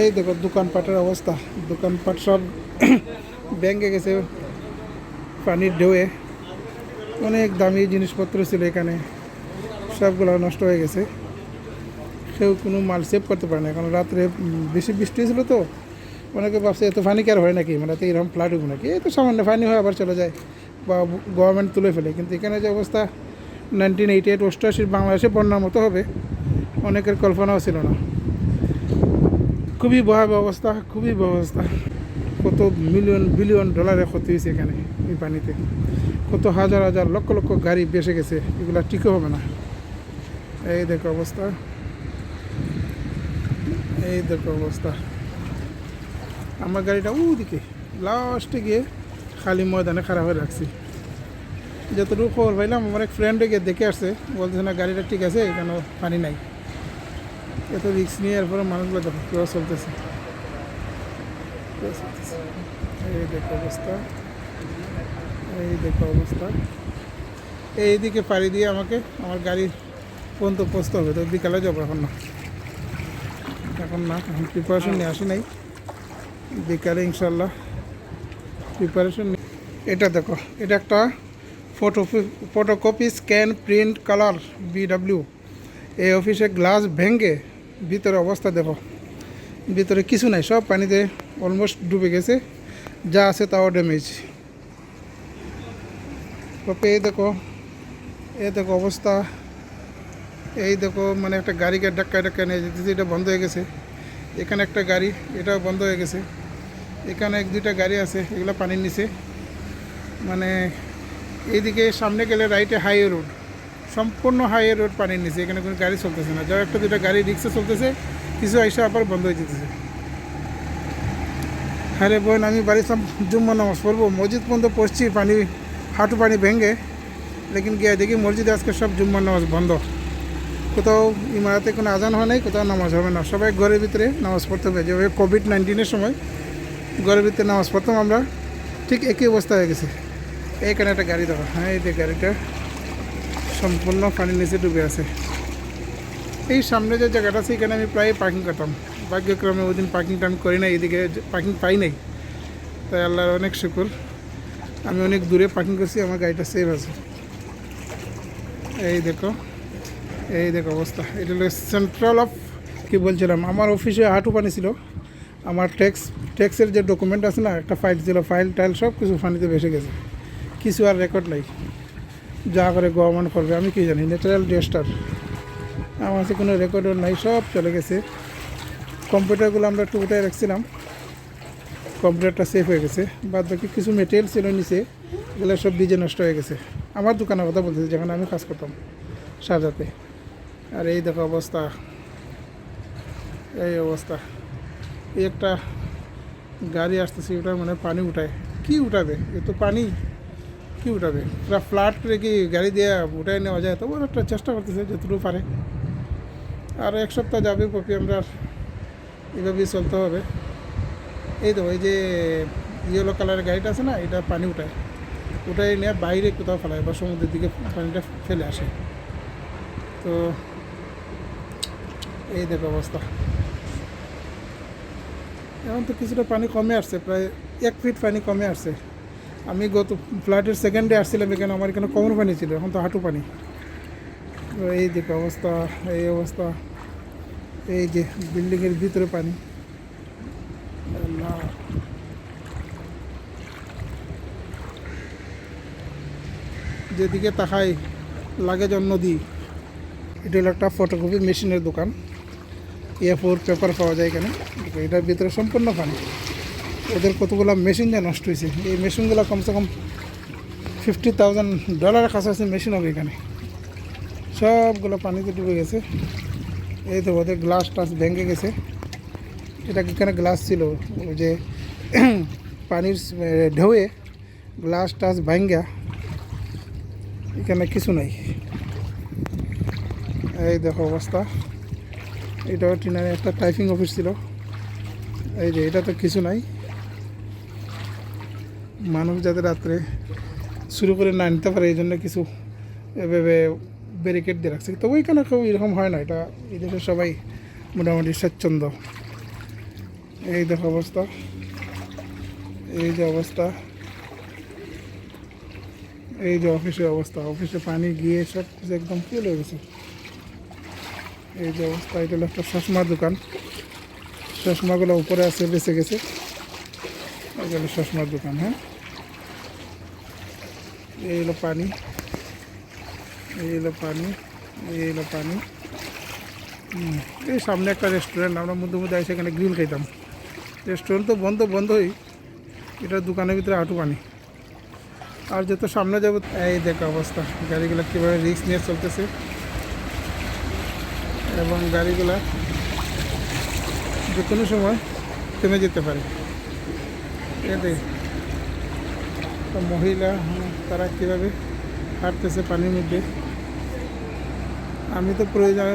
এই দেখো দোকানপাটের অবস্থা। দোকানপাট সব ব্যাঙ্গে গেছে, পানির ঢেউয়ে। অনেক দামি জিনিসপত্র ছিল এখানে। সবগুলো নষ্ট হয়ে গেছে। কেউ কোনো মাল সেভ করতে পারে না। কারণ রাত্রে বেশি বৃষ্টি হয়েছিল তো। অনেকে ভাবছে, এত ফানি কি আর হয় নাকি? মানে এরকম ফ্লাট হব নাকি? এই তো সামান্য ফানি হয় আবার চলে যায়। বা গভর্নমেন্ট তুলে ফেলে। কিন্তু এখানে যে অবস্থা নাইনটিন এইটি এইট অষ্টআশির বাংলাদেশে বন্যার মতো হবে। অনেকের কল্পনাও ছিল না। খুবই ভয়াবহ অবস্থা, খুবই ব্যবস্থা কত মিলিয়ন বিলিয়ন ডলারের ক্ষতি হয়েছে এখানে, এই পানিতে। কত হাজার হাজার লক্ষ লক্ষ গাড়ি বেসে গেছে, এগুলো টিকে হবে না। এই দেখো অবস্থা। এই দেখো অবস্থা। আমার গাড়িটা ওদিকে লাস্টে গিয়ে খালি ময়দানে খারাপ হয়ে রাখছি। যতটুকু খবর পাইলাম, আমার এক ফ্রেন্ডে গিয়ে দেখে আসছে, বলতেছে না, গাড়িটা ঠিক আছে কেন পানি নাই। এত রিক্স নিয়ে এরপরে মানুষগুলো দেখো কেউ চলতেছে। এই দেখো অবস্থা। এই দেখো অবস্থা। এইদিকে পাড়ি দিয়ে আমাকে, আমার গাড়ি পর্যন্ত পৌঁছতে হবে। তো বিকালে যাব এখন না। এখন না, এখন প্রিপারেশন নিয়ে আসি নাই। বিকালে ইনশাল্লাহ প্রিপারেশন এটা দেখো, এটা একটা photo photocopy scan print colour B W এই অফিসে গ্লাস ভেঙে ভিতরে অবস্থা দেখো। ভিতরে কিছু নাই, সব পানিতে অলমোস্ট ডুবে গেছে। যা আছে তাও ড্যামেজ কপি এই দেখো এই দেখো অবস্থা। এই দেখো মানে একটা গাড়িকে ডাক্কায় ডাক্কায় নিয়ে যেতেছে, এটা বন্ধ হয়ে গেছে। এখানে একটা গাড়ি, এটাও বন্ধ হয়ে গেছে। এখানে এক দুইটা গাড়ি আছে, এগুলো পানির নিচে। মানে এইদিকে সামনে গেলে রাইটে হাইওয়ে রোড সম্পূর্ণ হাইওয়ে রোড পানির নিচে, এখানে কোনো গাড়ি চলতেছে না। যাও, একটা দুটা গাড়ি রিক্সা চলতেছে, কিছু আইসা আবার বন্ধ হয়ে যেতেছে। হ্যাঁ রে বোন, আমি সব জুম্মা নামাজ পড়ব। মসজিদ পর্যন্ত পড়ছি পানি, হাঁটু পানি ভেঙে। লেকিন গিয়ে দেখি মসজিদে আজকে সব জুম্মার নামাজ বন্ধ। কোথাও ইমারাতে কোনো আজান হয় নাই, কোথাও নামাজ হবে না। সবাই ঘরের ভিতরে নামাজ পড়তে হবে। যেভাবে কোভিড নাইন্টিনের সময় ঘরের ভিতরে নামাজ পড়তাম আমরা, ঠিক একই অবস্থা হয়ে গেছে। এইখানে একটা গাড়ি দেখো হ্যাঁ এই গাড়িটা। সম্পূর্ণ পানির নিচে ডুবে আছে। এই সামনে যে জায়গাটা আছে, এখানে আমি প্রায় পার্কিং করতাম ভাগ্যক্রমে ওই দিন পার্কিংটা আমি করি না এদিকে পার্কিং পাই নাই। তাই আল্লাহর অনেক শুকুর। আমি অনেক দূরে পার্কিং করছি, আমার গাড়িটা সেভ আছে। এই দেখো এই দেখো অবস্থা। এটা হলো সেন্ট্রাল অফ কী বলছিলাম, আমার অফিসে হাঁটু পানি ছিল। আমার ট্যাক্স ট্যাক্সের যে ডকুমেন্ট আছে না, একটা ফাইল ছিল ফাইল টাইল সব কিছু পানিতে ভেসে গেছে। কিছু আর রেকর্ড নাই। যা করে গভর্নমেন্ট করবে, আমি কি জানি ন্যাচারাল ডিজাস্টার আমার কাছে কোনো রেকর্ডও নাই, সব চলে গেছে। কম্পিউটারগুলো আমরা একটু উঠায় রাখছিলাম কম্পিউটারটা সেফ হয়ে গেছে। বাদ বাকি কিছু মেটেরিয়াল ছিল নিচে, এগুলো সব ভিজে নষ্ট হয়ে গেছে। আমার দোকানের কথা বলতেছি, যেখানে আমি কাজ করতাম সাজাতে। আর এই দেখো অবস্থা, এই অবস্থা। এই একটা গাড়ি আসতেছে, ওটা মানে পানি উঠায়। কি উঠাবে? এ তো পানি। কি উঠাবে? পুরা ফ্ল্যাট করে কি গাড়ি দিয়ে উঠায় নেওয়া যায়? তবু একটা চেষ্টা করতেছে যতটুকু পারে। আর এক সপ্তাহ যাবে কপি আমরা এভাবেই চলতে হবে। এই তো ওই যে ইয়েলো কালারের গাড়িটা আছে না, এটা পানি উঠায়। উঠায় নিয়ে বাইরে কোথাও ফেলায় বা সমুদ্রের দিকে পানিটা ফেলে আসে। তো এই দেখো অবস্থা। এখন তো কিছুটা পানি কমে আসছে, প্রায় এক ফিট পানি কমে আসছে। আমি গত ফ্লাইটের ডে আসছিলাম এখানে, আমার এখানে কমর পানি ছিল, এখন তো হাঁটু পানি। এই দেখো অবস্থা, এই অবস্থা, এই যে বিল্ডিংয়ের ভিতরে পানি। যেদিকে তাকাই লাগে যেন নদী, এটা হলো একটা ফটোকপি মেশিনের দোকান। এ ফোর পেপার পাওয়া যায় এখানে। এটার ভিতরে সম্পূর্ণ পানি। ওদের কতগুলো মেশিন যা নষ্ট হয়েছে? এই মেশিনগুলো কমসে কম ফিফটি থাউজেন্ড ডলারের কাছাকাছি মেশিন হবে এখানে। সবগুলো পানিতে ডুবে গেছে। এই তো ওদের গ্লাস টাস ভেঙে গেছে। এটা এখানে গ্লাস ছিল? ওই যে পানির ঢেউয়ে গ্লাস টাস ভাঙ্গা এখানে কিছু নাই। এই দেখো অবস্থা। এটাও টিনারে একটা টাইপিং অফিস ছিল। এই যে, এটা তো কিছু নাই। মানুষ যাতে রাত্রে শুরু করে না নিতে পারে এই জন্য কিছু এভাবে ব্যারিকেড দিয়ে রাখছে। তবু এখানে কেউ এরকম হয় না, এটা এই এদেশে সবাই মোটামুটি স্বচ্ছন্দ এই দেখো অবস্থা। এই যে অবস্থা। এই যে অফিসের অবস্থা। অফিসে পানি গিয়ে সব কিছু একদম ফুল হয়ে গেছে। এই যে অবস্থা, এটা হলো একটা চশমার দোকান। চশমাগুলো উপরে আছে, বেঁচে গেছে। এটা চশমার দোকান হ্যাঁ? এই হলো পানি, এই হলো পানি, এই হলো পানি। এই সামনে একটা রেস্টুরেন্ট আমরা মধ্যে মধ্যে এসে এখানে গ্রিল খাইতাম। রেস্টুরেন্ট তো বন্ধ, বন্ধই। এটা দোকানের ভিতরে হাঁটু পানি। আর যত সামনে যাব, এই দেখো অবস্থা, গাড়িগুলো কীভাবে রিস্ক নিয়ে চলতেছে। এবং গাড়িগুলা যে কোনো সময় থেমে যেতে পারে। এতে মহিলা তারা কীভাবে হাঁটতেছে পানির মধ্যে? আমি তো প্রয়োজন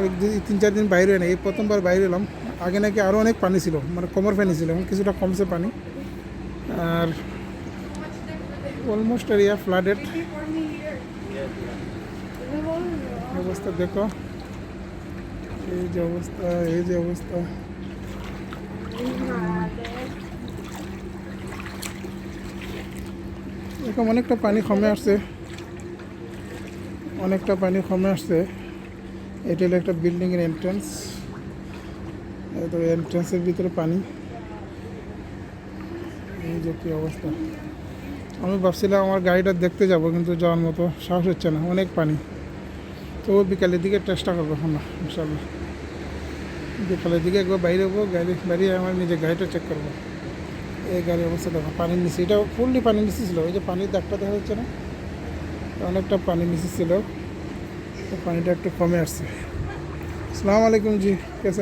তিন, চার দিন বাইরে নেই, এই প্রথমবার বাইরে এলাম। আগে নাকি আরও অনেক পানি ছিল মানে কোমর পানি ছিল, এখন কিছুটা কমছে পানি। আর অলমোস্ট এরিয়া ফ্লাডেড অবস্থা দেখো। এই যে অবস্থা, এই যে অবস্থা। এখন অনেকটা পানি কমে আসছে। অনেকটা পানি কমে আসছে। এটা হলো একটা বিল্ডিংয়ের এন্ট্রান্স তো এন্ট্রান্সের ভিতরে পানি। এই যে কী অবস্থা। আমি ভাবছিলাম আমার গাড়িটা দেখতে যাব, কিন্তু যাওয়ার মতো সাহস হচ্ছে না। অনেক পানি। তো বিকালের দিকে চেষ্টা করব না ইনশাল্লাহ বিকালের দিকে একবার বাইরে হব, গাড়ি বেরিয়ে আমার নিজের গাড়িটা চেক করব। এই গাড়ির অবস্থা দেখো, পানির নিচে। এটা ফুললি পানি নিচে ছিল, ওই যে পানির দাগটা দেখা যাচ্ছে না? অনেকটা পানি নিচে ছিল। তো পানিটা একটু কমে আসছে। আসসালামু আলাইকুম জি, কেসে